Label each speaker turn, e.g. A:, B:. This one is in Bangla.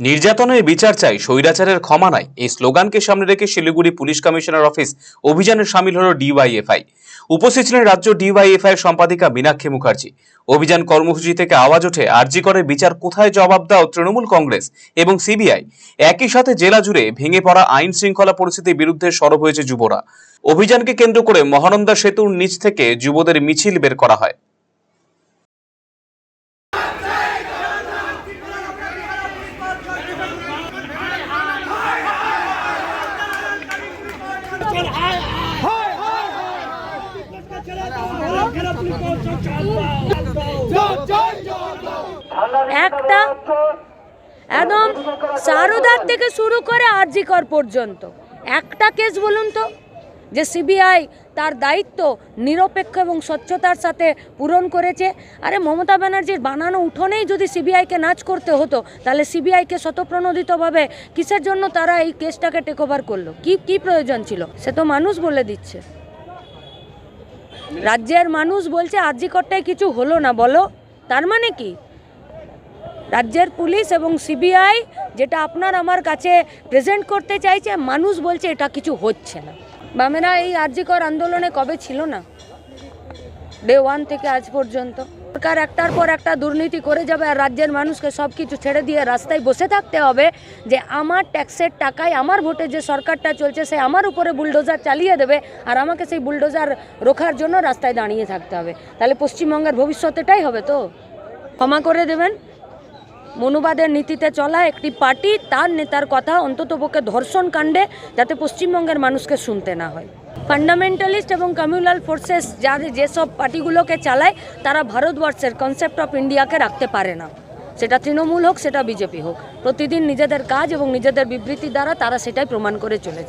A: নির্যাতনের বিচার চাই, স্বৈরাচারের ক্ষমা নাই। এই স্লোগানকে সামনে রেখে শিলিগুড়ি পুলিশ কমিশনার অফিস অভিযানে সামিল হল ডিওয়াইএফআই। উপস্থিত ছিলেন রাজ্য ডিওয়াইএফআই সম্পাদিকা মীনাক্ষী মুখার্জি। অভিযান কর্মসূচি থেকে আওয়াজ ওঠে, আরজি করে বিচার কোথায় জবাব দাও তৃণমূল কংগ্রেস এবং সিবিআই? একই সাথে জেলা জুড়ে ভেঙে পড়া আইন শৃঙ্খলা পরিস্থিতির বিরুদ্ধে সরব হয়েছে যুবরা। অভিযানকে কেন্দ্র করে মহানন্দা সেতুর নিচ থেকে যুবদের মিছিল বের করা হয়।
B: একটা একদম সারদার থেকে শুরু করে আরজিকর পর্যন্ত। একটা কেস বলুন তো। যে সিবিআই তার দায়িত্ব নিরপেক্ষ এবং স্বচ্ছতার সাথে পূরণ করেছে। আরে মমতা ব্যানার্জির বানানো উঠোনেই যদি সিবিআইকে নাচ করতে হতো, তাহলে সিবিআইকে স্বতঃপ্রণোদিতভাবে কিসের জন্য তারা এই কেসটাকে টেক ওভার করল? কি কি প্রয়োজন ছিল? সে তো মানুষ বলে দিচ্ছে। রাজ্যের মানুষ বলছে আরজিকরটাই কিছু হলো না, বলো। তার মানে কি? রাজ্যের পুলিশ এবং সিবিআই যেটা আপনার আমার কাছে প্রেজেন্ট করতে চাইছে, মানুষ বলছে এটা কিছু হচ্ছে না। বামেরা এই আর্যিকর আন্দোলনে কবে ছিল না? ডে ওয়ান থেকে আজ পর্যন্ত। সরকার একটার পর একটা দুর্নীতি করে যাবে আর রাজ্যের মানুষকে সব কিছু ছেড়ে দিয়ে রাস্তায় বসে থাকতে হবে যে আমার ট্যাক্সের টাকায় আমার ভোটে যে সরকারটা চলছে সে আমার উপরে বুলডোজার চালিয়ে দেবে আর আমাকে সেই বুলডোজার রোখার জন্য রাস্তায় দাঁড়িয়ে থাকতে হবে। তাহলে পশ্চিমবঙ্গের ভবিষ্যৎ এটাই হবে তো? ক্ষমা করে দেবেন। মনুবাদের নীতিতে চলা একটি পার্টি, তার নেতার কথা অন্ততপক্ষে ধর্ষণ কাণ্ডে যাতে পশ্চিমবঙ্গের মানুষকে শুনতে না হয়। ফান্ডামেন্টালিস্ট এবং কমিউনাল ফোর্সেস যাদের যেসব পার্টিগুলোকে চালায়, তারা ভারতবর্ষের কনসেপ্ট অফ ইন্ডিয়াকে রাখতে পারে না। সেটা তৃণমূল হোক, সেটা বিজেপি হোক। প্রতিদিন নিজেদের কাজ এবং নিজেদের বিবৃতি দ্বারা তারা সেটাই প্রমাণ করে চলেছে।